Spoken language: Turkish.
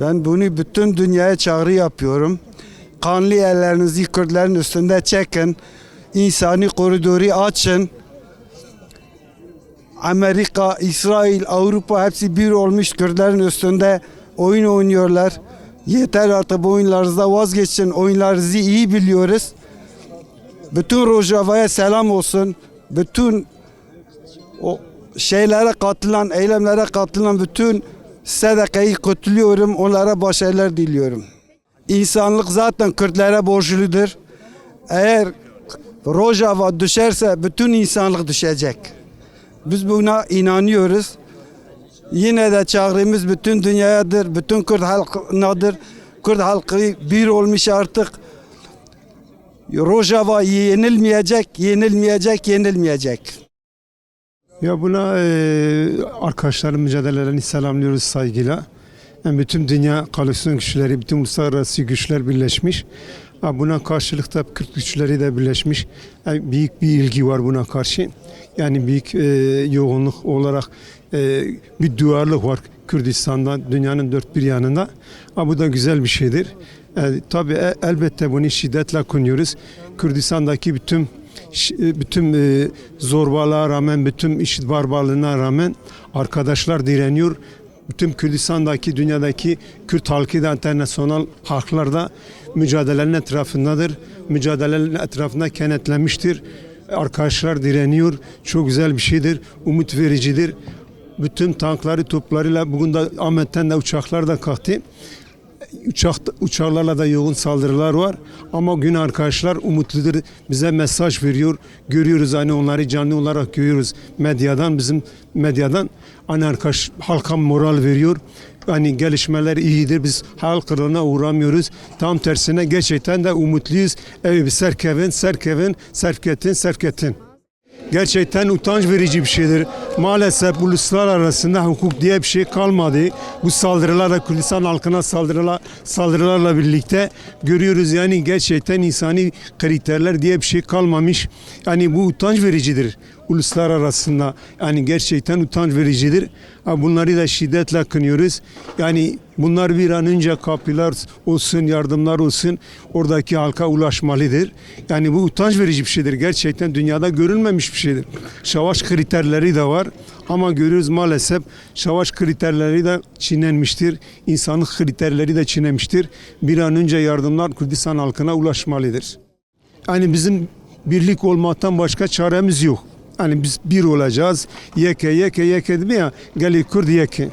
Ben bunu bütün dünyaya çağrı yapıyorum. Kanlı ellerinizi Kürtlerin üstünde çekin. İnsani koridoru açın. Amerika, İsrail, Avrupa hepsi bir olmuş Kürtlerin üstünde oyun oynuyorlar. Yeter artık bu oyunlarınızda vazgeçin. Oyunlarınızı iyi biliyoruz. Bütün Rojava'ya selam olsun. Bütün o şeylere katılan, eylemlere katılan bütün sadakayı kutluyorum. Onlara başarılar diliyorum. İnsanlık zaten Kürtlere borçludur. Eğer Rojava düşerse bütün insanlık düşecek. Biz buna inanıyoruz. Yine de çağrımız bütün dünyayadır, bütün Kürt halkınadır. Kürt halkı bir olmuş artık. Rojava yenilmeyecek, yenilmeyecek, yenilmeyecek. Ya buna e, arkadaşların mücadelelerini selamlıyoruz saygıyla. Yani bütün dünya koalisyon güçleri, bütün uluslararası güçler birleşmiş. Ha, buna karşılık da Kürt güçleri de birleşmiş. Yani büyük bir ilgi var buna karşı. Yani büyük e, yoğunluk olarak e, bir duyarlılık var Kürdistan'da, dünyanın dört bir yanında. Ha, bu da güzel bir şeydir. E, tabii e, elbette bunu şiddetle kınıyoruz. Kürdistan'daki bütün e, bütün e, zorbalığa rağmen, bütün işit barbarlığına rağmen arkadaşlar direniyor. Bütün Kürdistan'daki, dünyadaki Kürt halkı da internasyonal halklar da mücadelenin etrafındadır. Mücadelenin etrafında kenetlenmiştir. Arkadaşlar direniyor. Çok güzel bir şeydir. Umut vericidir. Bütün tankları, toplarıyla bugün de Ahmet'ten de uçaklar da kalktı uçak uçaklarla da yoğun saldırılar var. Ama gün arkadaşlar umutludur bize mesaj veriyor. Görüyoruz hani onları canlı olarak görüyoruz. Medyadan bizim medyadan hani arkadaş halka moral veriyor. Hani gelişmeler iyidir biz hayal kırıklığına uğramıyoruz. Tam tersine gerçekten de umutluyuz. Evi serkevin serkevin serketin serketin Gerçekten utanç verici bir şeydir. Maalesef uluslararasında hukuk diye bir şey kalmadı. Bu saldırılarla Kürdistan halkına saldırılar, saldırılarla birlikte görüyoruz yani gerçekten insani kriterler diye bir şey kalmamış. Yani bu utanç vericidir uluslararasında. Yani gerçekten utanç vericidir. Bunları da şiddetle kınıyoruz. Yani bunlar bir an önce kapılar olsun, yardımlar olsun oradaki halka ulaşmalıdır. Yani bu utanç verici bir şeydir. Gerçekten dünyada görülmemiş bir şeydir. Savaş kriterleri de var ama görüyoruz maalesef savaş kriterleri de çiğnenmiştir. İnsanlık kriterleri de çiğnemiştir. Bir an önce yardımlar Kürdistan halkına ulaşmalıdır. Yani bizim birlik olmaktan başka çaremiz yok. Yani biz bir olacağız. Yeke yeke yeke değil mi ya? Geli Kürt yeke.